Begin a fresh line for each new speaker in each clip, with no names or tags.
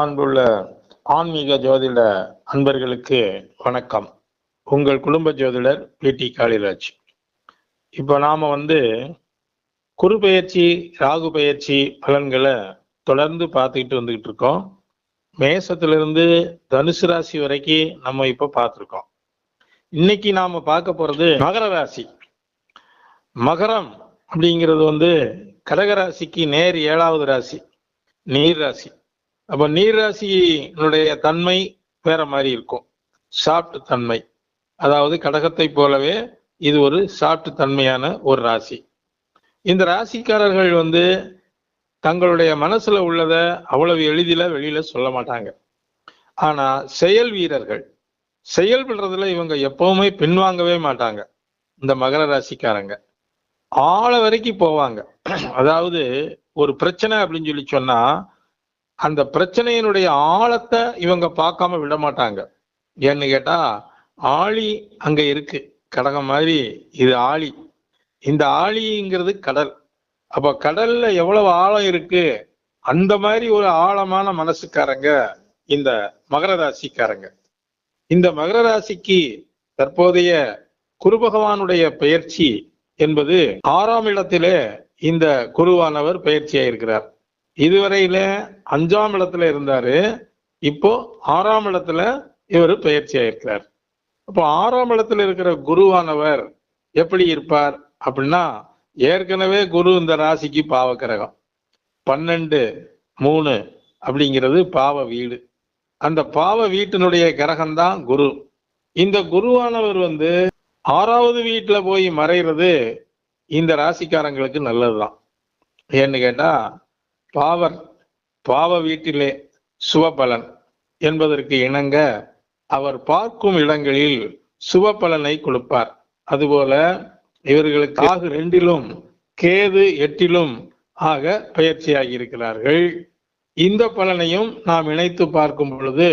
அன்புள்ள ஆன்மீக ஜோதிட அன்பர்களுக்கு வணக்கம். உங்கள் குடும்ப ஜோதிடர் பிடி காளிராஜ். இப்போ நாம் வந்து குரு பயிற்சி ராகு பயிற்சி பலன்களை தொடர்ந்து பார்த்துக்கிட்டு வந்துக்கிட்டு இருக்கோம். மேசத்திலிருந்து தனுசு ராசி வரைக்கும் நம்ம இப்போ பார்த்துருக்கோம். இன்னைக்கு நாம் பார்க்க போகிறது மகர ராசி. மகரம் அப்படிங்கிறது வந்து கடகராசிக்கு நேர் ஏழாவது ராசி நீர் ராசி. அப்ப நீர் ராசியினுடைய தன்மை வேற மாதிரி இருக்கும். சாஃப்ட் தன்மை. அதாவது கடகத்தை போலவே இது ஒரு சாஃப்ட் தன்மையான ஒரு ராசி. இந்த ராசிக்காரர்கள் வந்து தங்களுடைய மனசுல உள்ளத அவ்வளவு எளிதில வெளியில சொல்ல மாட்டாங்க. ஆனா செயல் வீரர்கள் செயல்படுறதுல இவங்க எப்பவுமே பின்வாங்கவே மாட்டாங்க. இந்த மகர ராசிக்காரங்க. ஆழ வரைக்கும் போவாங்க. அதாவது ஒரு பிரச்சனை அப்படின்னு சொல்லி சொன்னா அந்த பிரச்சனையினுடைய ஆழத்தை இவங்க பார்க்காம விட மாட்டாங்க. ஏன்னு கேட்டா ஆழி அங்க இருக்கு. கடகம் மாதிரி இது ஆழி. இந்த ஆழிங்கிறது கடல். அப்ப கடல்ல எவ்வளவு ஆழம் இருக்கு? அந்த மாதிரி ஒரு ஆழமான மனசுக்காரங்க இந்த மகர ராசிக்காரங்க. இந்த மகர ராசிக்கு தற்போதைய குரு பகவானுடைய பெயர்ச்சி என்பது ஆறாம் இடத்திலே இந்த குருவானவர் பயிற்சியாயிருக்கிறார் இதுவரையில அஞ்சாம் இடத்துல இருந்தாரு. இப்போ ஆறாம் இடத்துல இவர் பயிற்சி ஆயிருக்கிறார். அப்போ ஆறாம் இடத்துல இருக்கிற குருவானவர் எப்படி இருப்பார் அப்படின்னா ஏற்கனவே குரு இந்த ராசிக்கு பாவ கிரகம் பன்னெண்டு மூணு அப்படிங்கிறது பாவ வீடு. அந்த பாவ வீட்டினுடைய கிரகம்தான் குரு. இந்த குருவானவர் வந்து ஆறாவது வீட்டில் போய் மறைகிறது இந்த ராசிக்காரங்களுக்கு நல்லதுதான். ஏன்னு கேட்டால் பாவர் பாவ வீட்டிலே சுவபலன் என்பதற்கு இணங்க அவர் பார்க்கும் இடங்களில் சுவபலனை கொடுப்பார். அதுபோல இவர்களுக்கு ஆகு ரெண்டிலும் கேது எட்டிலும் ஆக பயிற்சியாகி இருக்கிறார்கள். இந்த பலனையும் நாம் இணைத்து பார்க்கும் பொழுது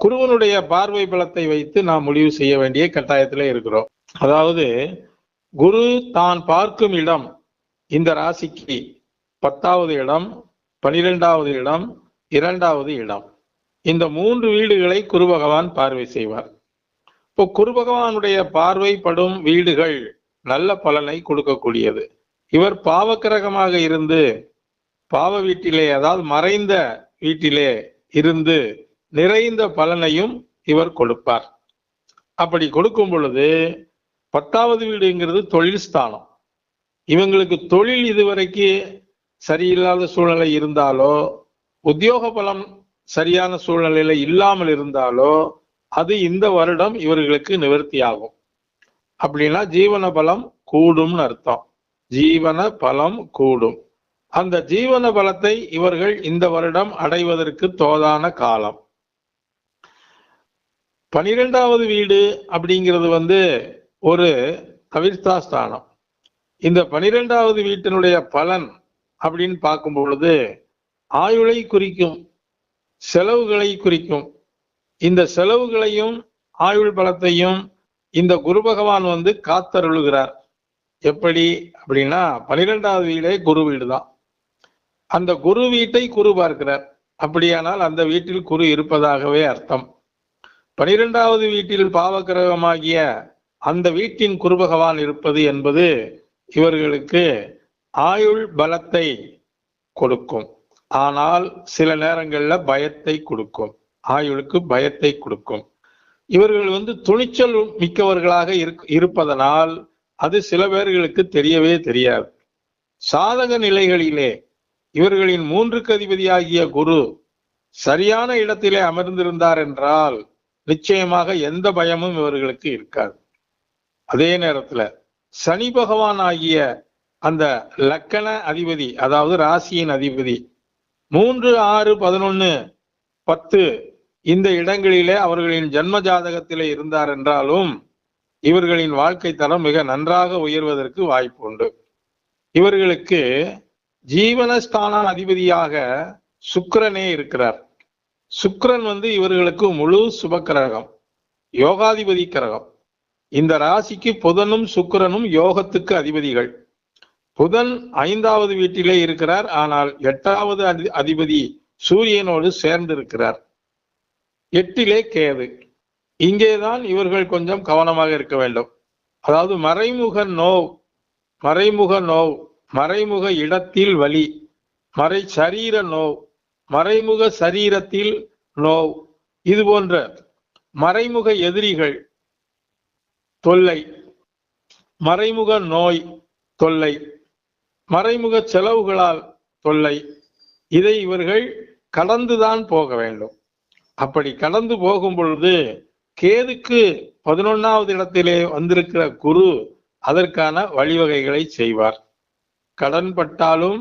குருவனுடைய பார்வை பலத்தை வைத்து நாம் முடிவு செய்ய வேண்டிய கட்டாயத்தில் இருக்கிறோம். அதாவது குரு தான் பார்க்கும் இடம் இந்த ராசிக்கு பத்தாவது இடம் பனிரெண்டாவது இடம் இரண்டாவது இடம். இந்த மூன்று வீடுகளை குரு பகவான் பார்வை செய்வார். இப்போ குரு பகவானுடைய பார்வைப்படும் வீடுகள் நல்ல பலனை கொடுக்கக்கூடியது. இவர் பாவக்கிரகமாக இருந்து பாவ வீட்டிலே அதாவது மறைந்த வீட்டிலே இருந்து நிறைந்த பலனையும் இவர் கொடுப்பார். அப்படி கொடுக்கும் பொழுது பத்தாவது வீடுங்கிறது தொழில் ஸ்தானம். இவங்களுக்கு தொழில் இதுவரைக்கு சரியில்லாத சூழ்நிலை இருந்தாலோ உத்தியோக பலம் சரியான சூழ்நிலையில இல்லாமல் இருந்தாலோ அது இந்த வருடம் இவர்களுக்கு நிவர்த்தி ஆகும் அப்படின்னா ஜீவன பலம் கூடும்னு அர்த்தம். ஜீவன பலம் கூடும். அந்த ஜீவன பலத்தை இவர்கள் இந்த வருடம் அடைவதற்கு தோதான காலம். பனிரெண்டாவது வீடு அப்படிங்கிறது வந்து ஒரு தவிர்த்தா ஸ்தானம் இந்த பனிரெண்டாவது வீட்டினுடைய பலன் அப்படின்னு பார்க்கும் பொழுது ஆயுளை குறிக்கும் செலவுகளை குறிக்கும். இந்த செலவுகளையும் ஆயுள் பலத்தையும் இந்த குரு பகவான் வந்து காத்தருளுகிறார். எப்படி அப்படின்னா பனிரெண்டாவது வீடே குரு வீடு தான் அந்த குரு வீட்டை குரு பார்க்கிறார். அப்படியானால் அந்த வீட்டில் குரு இருப்பதாகவே அர்த்தம். பனிரெண்டாவது வீட்டில் பாவகிரகமாகிய அந்த வீட்டின் குரு பகவான் இருப்பது என்பது இவர்களுக்கு ஆயுள் பலத்தை கொடுக்கும். ஆனால் சில நேரங்கள்ல பயத்தை கொடுக்கும். ஆயுளுக்கு பயத்தை கொடுக்கும். இவர்கள் வந்து துணிச்சல் மிக்கவர்களாக இருப்பதனால் அது சில பேர்களுக்கு தெரியவே தெரியாது. சாதக நிலைகளிலே இவர்களின் மூன்று கதிபதியாகிய குரு சரியான இடத்திலே அமர்ந்திருந்தார் என்றால் நிச்சயமாக எந்த பயமும் இவர்களுக்கு இருக்காது. அதே நேரத்துல சனி பகவான் ஆகிய அந்த லக்கண அதிபதி அதாவது ராசியின் அதிபதி மூன்று ஆறு பதினொன்னு பத்து இந்த இடங்களிலே அவர்களின் ஜன்ம ஜாதகத்திலே இருந்தார் என்றாலும் இவர்களின் வாழ்க்கை தரம் மிக நன்றாக உயர்வதற்கு வாய்ப்பு உண்டு. இவர்களுக்கு ஜீவனஸ்தான அதிபதியாக சுக்கரனே இருக்கிறார். சுக்கரன் வந்து இவர்களுக்கு முழு சுபக்கிரகம் யோகாதிபதி கிரகம். இந்த ராசிக்கு புதனும் சுக்கரனும் யோகத்துக்கு அதிபதிகள். புதன் ஐந்தாவது வீட்டிலே இருக்கிறார். ஆனால் எட்டாவது அதி- அதிபதி சூரியனோடு சேர்ந்திருக்கிறார். எட்டிலே கேது. இங்கேதான் இவர்கள் கொஞ்சம் கவனமாக இருக்க வேண்டும். அதாவது மறைமுக நோவ் மறைமுக நோவ் மறைமுக இடத்தில் வலி மறை சரீர நோவ் மறைமுக சரீரத்தில் நோவ் இது போன்ற மறைமுக எதிரிகள் தொல்லை மறைமுக நோய் தொல்லை மறைமுக செலவுகளால் தொல்லை. இதை இவர்கள் கடந்துதான் போக வேண்டும். அப்படி கடந்து போகும் பொழுது கேதுக்கு பதினொன்னாவது இடத்திலே வந்திருக்கிற குரு அதற்கான வழிவகைகளை செய்வார். கடன் பட்டாலும்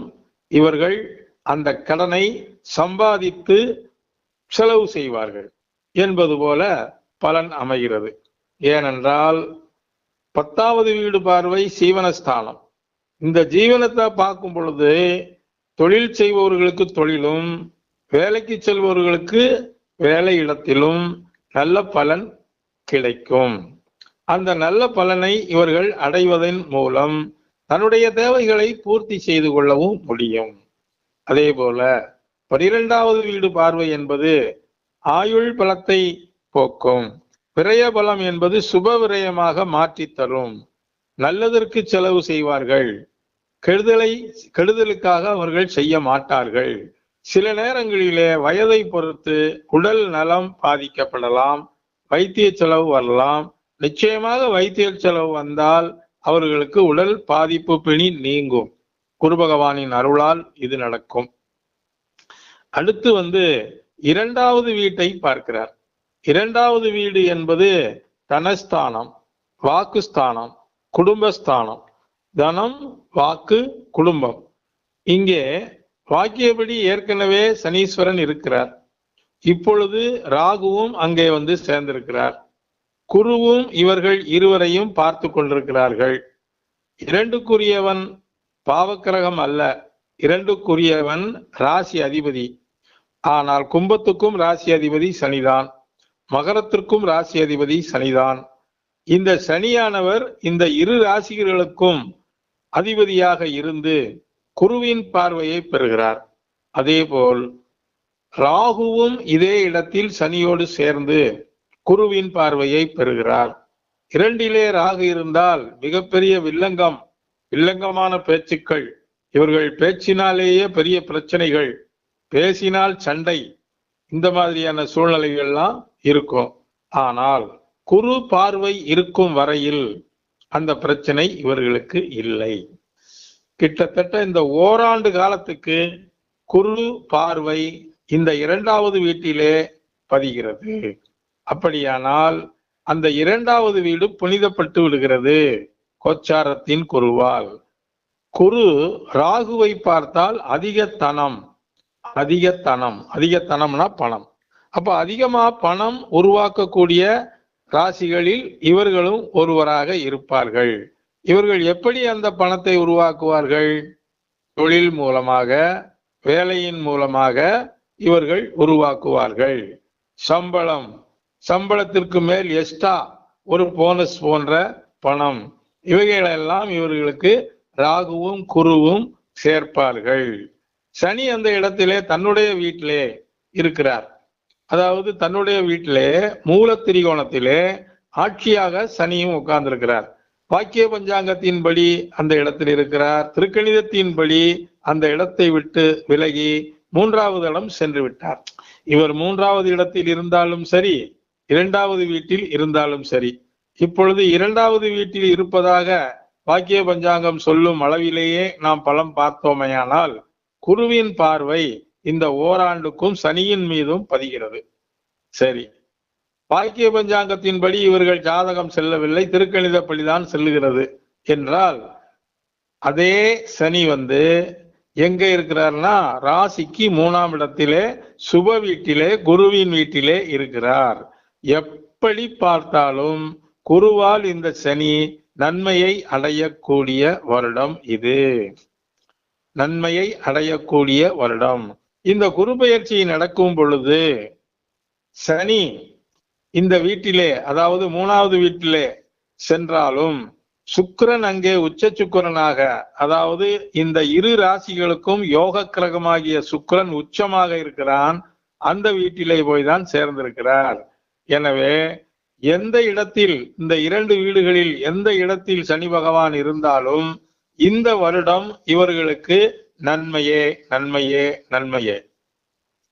இவர்கள் அந்த கடனை சம்பாதித்து செலவு செய்வார்கள் என்பது போல பலன் அமைகிறது. ஏனென்றால் பத்தாவது வீடு பார்வை சீவனஸ்தானம். இந்த ஜீவனத்தை பார்க்கும் பொழுது தொழில் செய்பவர்களுக்கு தொழிலும் வேலைக்கு செல்பவர்களுக்கு வேலை இடத்திலும் நல்ல பலன் கிடைக்கும். அந்த நல்ல பலனை இவர்கள் அடைவதன் மூலம் தன்னுடைய தேவைகளை பூர்த்தி செய்து கொள்ளவும் முடியும். அதே போல பனிரெண்டாவது வீடு பார்வை என்பது ஆயுள் பலத்தை போக்கும். விரய பலம் என்பது சுப விரயமாக மாற்றி தரும். நல்லதற்கு செலவு செய்வார்கள். கெடுதலை கெடுதலுக்காக அவர்கள் செய்ய மாட்டார்கள். சில நேரங்களிலே வயதை பொறுத்து உடல் நலம் பாதிக்கப்படலாம் வைத்திய செலவு வரலாம். நிச்சயமாக வைத்திய செலவு வந்தால் அவர்களுக்கு உடல் பாதிப்பு பிணி நீங்கும். குரு பகவானின் அருளால் இது நடக்கும். அடுத்து வந்து இரண்டாவது வீட்டை பார்க்கிறார். இரண்டாவது வீடு என்பது தனஸ்தானம் வாக்குஸ்தானம் குடும்பஸ்தானம். தனம் வாக்கு குடும்பம். இங்கே வாக்கியபடி ஏற்கனவே சனீஸ்வரன் இருக்கிறார். இப்பொழுது ராகுவும் அங்கே வந்து சேர்ந்திருக்கிறார். குருவும் இவர்கள் இருவரையும் பார்த்து கொண்டிருக்கிறார்கள். இரண்டுக்குரியவன் பாவக்கிரகம் அல்ல இரண்டுக்குரியவன் ராசி அதிபதி. ஆனால் கும்பத்துக்கும் ராசி அதிபதி சனிதான் மகரத்திற்கும் ராசி அதிபதி சனிதான். இந்த சனியானவர் இந்த இரு ராசிகளுக்கும் அதிபதியாக இருந்து குருவின் பார்வையை பெறுகிறார். அதேபோல் ராகுவும் இதே இடத்தில் சனியோடு சேர்ந்து குருவின் பார்வையை பெறுகிறார். இரண்டிலே ராகு இருந்தால் மிகப்பெரிய வில்லங்கம் வில்லங்கமான பேச்சுக்கள் இவர்கள் பேச்சினாலேயே பெரிய பிரச்சனைகள் பேசினால் சண்டை இந்த மாதிரியான சூழ்நிலைகள்லாம் இருக்கும். ஆனால் குரு பார்வை இருக்கும் வரையில் அந்த பிரச்சனை இவர்களுக்கு இல்லை. கிட்டத்தட்ட இந்த ஓராண்டு காலத்துக்கு குரு பார்வை இந்த இரண்டாவது வீட்டிலே பதிகிறது. அப்படியானால் அந்த இரண்டாவது வீடு புனிதப்பட்டு விடுகிறது. கோச்சாரத்தின் குருவால். குரு ராகுவை பார்த்தால் அதிக தனம் அதிக தனம் அதிக தனம்னா பணம். அப்ப அதிகமா பணம் உருவாக்கக்கூடிய ராசிகளில் இவர்களும் ஒருவராக இருப்பார்கள். இவர்கள் எப்படி அந்த பணத்தை உருவாக்குவார்கள்? தொழில் மூலமாக வேலையின் மூலமாக இவர்கள் உருவாக்குவார்கள். சம்பளம். சம்பளத்திற்கு மேல் எக்ஸ்ட்ரா ஒரு போனஸ் போன்ற பணம். இவைகளெல்லாம் இவர்களுக்கு ராகுவும் குருவும் சேர்ப்பார்கள். சனி அந்த இடத்திலே தன்னுடைய வீட்டிலே இருக்கிறார். அதாவது தன்னுடைய வீட்டிலே மூல திரிகோணத்திலே ஆட்சியாக சனியும் உட்கார்ந்திருக்கிறார். வாக்கிய பஞ்சாங்கத்தின்படி அந்த இடத்தில் இருக்கிறார். திருக்கணிதத்தின்படி அந்த இடத்தை விட்டு விலகி மூன்றாவது இடம் சென்று விட்டார். இவர் மூன்றாவது இடத்தில் இருந்தாலும் சரி இரண்டாவது வீட்டில் இருந்தாலும் சரி இப்பொழுது இரண்டாவது வீட்டில் இருப்பதாக வாக்கிய பஞ்சாங்கம் சொல்லும் அளவிலேயே நாம் பலம் பார்த்தோமையானால் குருவின் பார்வை இந்த ஓராண்டுக்கும் சனியின் மீதும் பதிகிறது. சரி. பாக்கிய பஞ்சாங்கத்தின்படி இவர்கள் ஜாதகம் செல்லவில்லை திருக்கணிதப்படிதான் செல்லுகிறது என்றால் அதே சனி வந்து எங்க இருக்கிறார்னா ராசிக்கு மூணாம் இடத்திலே சுப வீட்டிலே குருவின் வீட்டிலே இருக்கிறார். எப்படி பார்த்தாலும் குருவால் இந்த சனி நன்மையை அடையக்கூடிய வருடம் இது. நன்மையை அடையக்கூடிய வருடம். இந்த குரு பயிற்சி நடக்கும் பொழுது சனி இந்த வீட்டிலே அதாவது மூணாவது வீட்டிலே சென்றாலும் சுக்கரன் அங்கே உச்ச சுக்கிரனாக அதாவது இந்த இரு ராசிகளுக்கும் யோக கிரகமாகிய சுக்கரன் உச்சமாக இருக்கிறான் அந்த வீட்டிலே போய் தான் சேர்ந்திருக்கிறார். எனவே எந்த இடத்தில் இந்த இரண்டு வீடுகளில் எந்த இடத்தில் சனி பகவான் இருந்தாலும் இந்த வருடம் இவர்களுக்கு நன்மையே நன்மையே நன்மையே.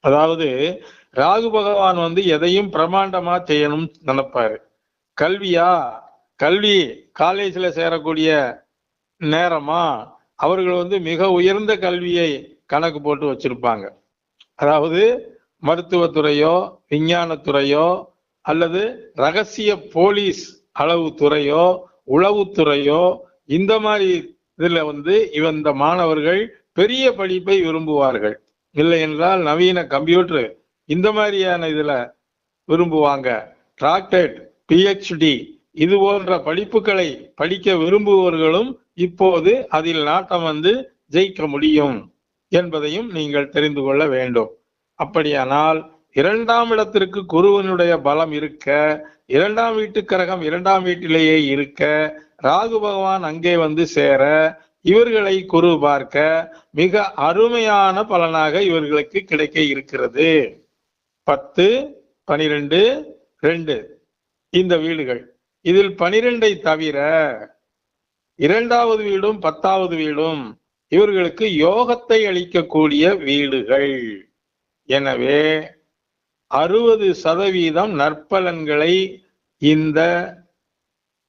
அதாவது ராகு பகவான் வந்து எதையும் பிரமாண்டமா செய்யணும் நினைப்பாரு. கல்வியா? கல்வி காலேஜில் சேரக்கூடிய நேரமா? அவர்கள் வந்து மிக உயர்ந்த கல்வியை கணக்கு போட்டு வச்சிருப்பாங்க. அதாவது மருத்துவத்துறையோ விஞ்ஞானத்துறையோ அல்லது ரகசிய போலீஸ் அளவு துறையோ உளவுத்துறையோ இந்த மாதிரி இதில் வந்து இவன் இந்த மாணவர்கள் பெரிய படிப்பை விரும்புவார்கள். இல்லை என்றால் நவீன கம்ப்யூட்டர் இந்த மாதிரியான இதில் விரும்புவாங்க. டாக்டரேட் பிஹெச்டி இது போன்ற படிப்புகளை படிக்க விரும்புபவர்களும் இப்போது அதில் நாட்டம் வந்து ஜெயிக்க முடியும் என்பதையும் நீங்கள் தெரிந்து கொள்ள வேண்டும். அப்படியானால் இரண்டாம் இடத்திற்கு குருவனுடைய பலம் இருக்க இரண்டாம் வீட்டு கிரகம் இரண்டாம் வீட்டிலேயே இருக்க ராகு பகவான் அங்கே வந்து சேர இவர்களை குரு பார்க்க மிக அருமையான பலனாக இவர்களுக்கு கிடைக்க இருக்கிறது. பத்து பனிரெண்டு ரெண்டு. இந்த வீடுகள். இதில் பனிரெண்டை தவிர இரண்டாவது வீடும் பத்தாவது வீடும் இவர்களுக்கு யோகத்தை அளிக்கக்கூடிய வீடுகள். எனவே அறுபது சதவீதம் நற்பலன்களை இந்த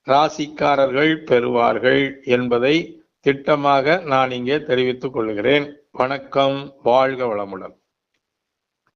ராசிக்காரர்கள் பெறுவார்கள் என்பதை திட்டமாக நான் இங்கே தெரிவித்துக் கொள்கிறேன். வணக்கம் வாழ்க வளமுடன்.